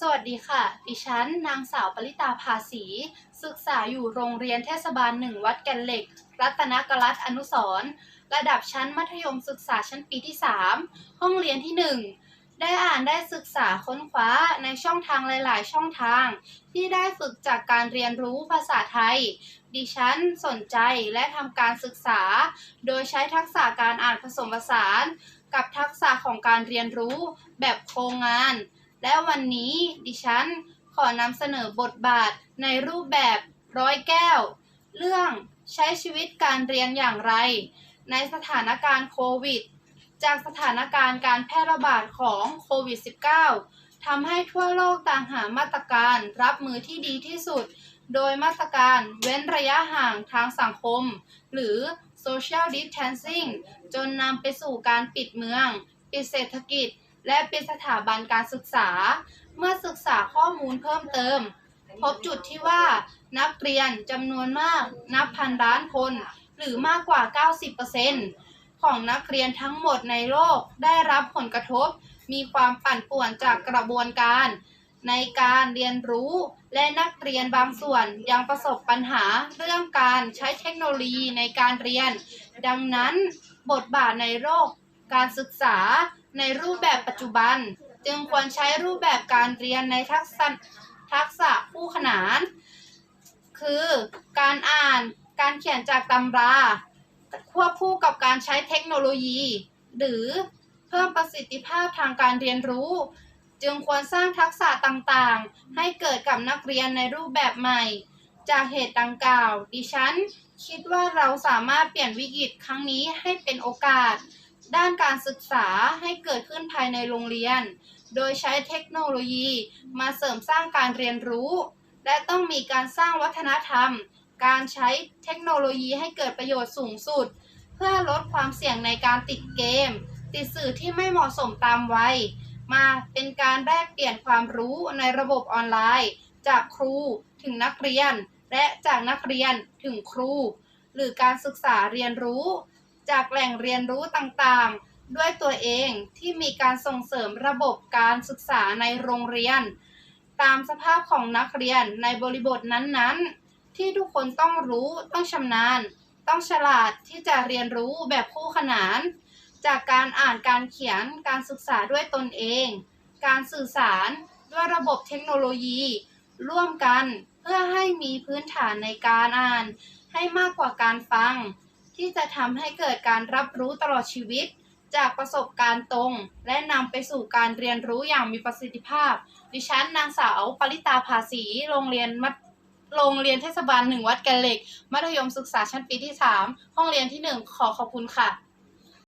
สวัสดีค่ะ ดิฉัน นางสาวปริตาภาษี ศึกษาอยู่โรงเรียนเทศบาลหนึ่งวัดแก่นเหล็ก รัตนกรัตน์อนุสร์ระดับชั้นมัธยมศึกษาชั้นปีที่ 3 ห้องเรียนที่ 1 ได้อ่านได้ศึกษาค้นคว้าในช่องทางหลาย ๆ ช่องทาง ที่ได้ฝึกจากการเรียนรู้ภาษาไทย ดิฉันสนใจและทำการศึกษา โดยใช้ทักษะการอ่านผสมผสาน กับทักษะของการเรียนรู้แบบโครงงาน และวันนี้ดิฉันขอนำเสนอบทบาทในรูปแบบร้อยแก้ว เรื่องใช้ชีวิตการเรียนอย่างไร ในสถานการณ์โควิด จากสถานการณ์การแพร่ระบาดของโควิด -19 ทำให้ทั่วโลกต่างหามาตรการรับมือที่ดีที่สุด โดยมาตรการเว้นระยะห่างทางสังคม หรือ social distancing จนนำไปสู่การปิดเมือง ปิดเศรษฐกิจ และเปิดสถาบันการศึกษา เมื่อศึกษาข้อมูลเพิ่มเติม พบจุดที่ว่านักเรียนจำนวนมากนับพันล้านคน หรือมากกว่า 90%ของนักเรียนทั้งหมดในโลกได้รับผลกระทบ มีความปั่นป่วนจากกระบวนการ ในการเรียนรู้และนักเรียนบางส่วนยังประสบปัญหาเรื่องการใช้เทคโนโลยีในการเรียน ดังนั้นบทบาทในโลกการศึกษา ในรูปแบบปัจจุบัน จึงควรใช้รูปแบบการเรียนในทักษะทักษะคู่ขนาน คือการอ่านการเขียนจากตำราควบคู่กับการใช้เทคโนโลยี หรือเพิ่มประสิทธิภาพทางการเรียนรู้ จึงควรสร้างทักษะต่างๆ ให้เกิดกับนักเรียนในรูปแบบใหม่ จากเหตุดังกล่าว ดิฉัน คิดว่าเราสามารถเปลี่ยนวิกฤตครั้งนี้ให้เป็นโอกาส ด้านการศึกษาให้เกิดขึ้นภายในโรงเรียน โดยใช้เทคโนโลยีมาเสริมสร้างการเรียนรู้ และต้องมีการสร้างวัฒนธรรม การใช้เทคโนโลยีให้เกิดประโยชน์สูงสุด เพื่อลดความเสี่ยงในการติดเกม ติดสื่อที่ไม่เหมาะสมตามวัย มาเป็นการแลกเปลี่ยนความรู้ในระบบออนไลน์ จากครูถึงนักเรียน และจากนักเรียนถึงครู หรือการศึกษาเรียนรู้ จากแหล่งเรียนรู้ต่างๆ ด้วยตัวเองที่มีการส่งเสริมระบบการศึกษาในโรงเรียน ตามสภาพของนักเรียนในบริบทนั้นๆ ที่ทุกคนต้องรู้ต้องชำนาญ ต้องฉลาดที่จะเรียนรู้แบบคู่ขนาน จากการอ่านการเขียนการศึกษาด้วยตนเอง การสื่อสารด้วยระบบเทคโนโลยี ร่วมกันเพื่อให้มีพื้นฐานในการอ่านให้มากกว่าการฟัง ที่จะทำให้เกิดการรับรู้ตลอดชีวิต จากประสบการณ์ตรง และนำไปสู่การเรียนรู้อย่างมีประสิทธิภาพ ดิฉันนางสาวปริตาภาษี โรงเรียนมัธโรงเรียนเทศบาลหนึ่งวัดแกนเหล็ก มัธยมศึกษาชั้นปีที่ 3 ห้องเรียนที่ 1 ขอขอบคุณค่ะ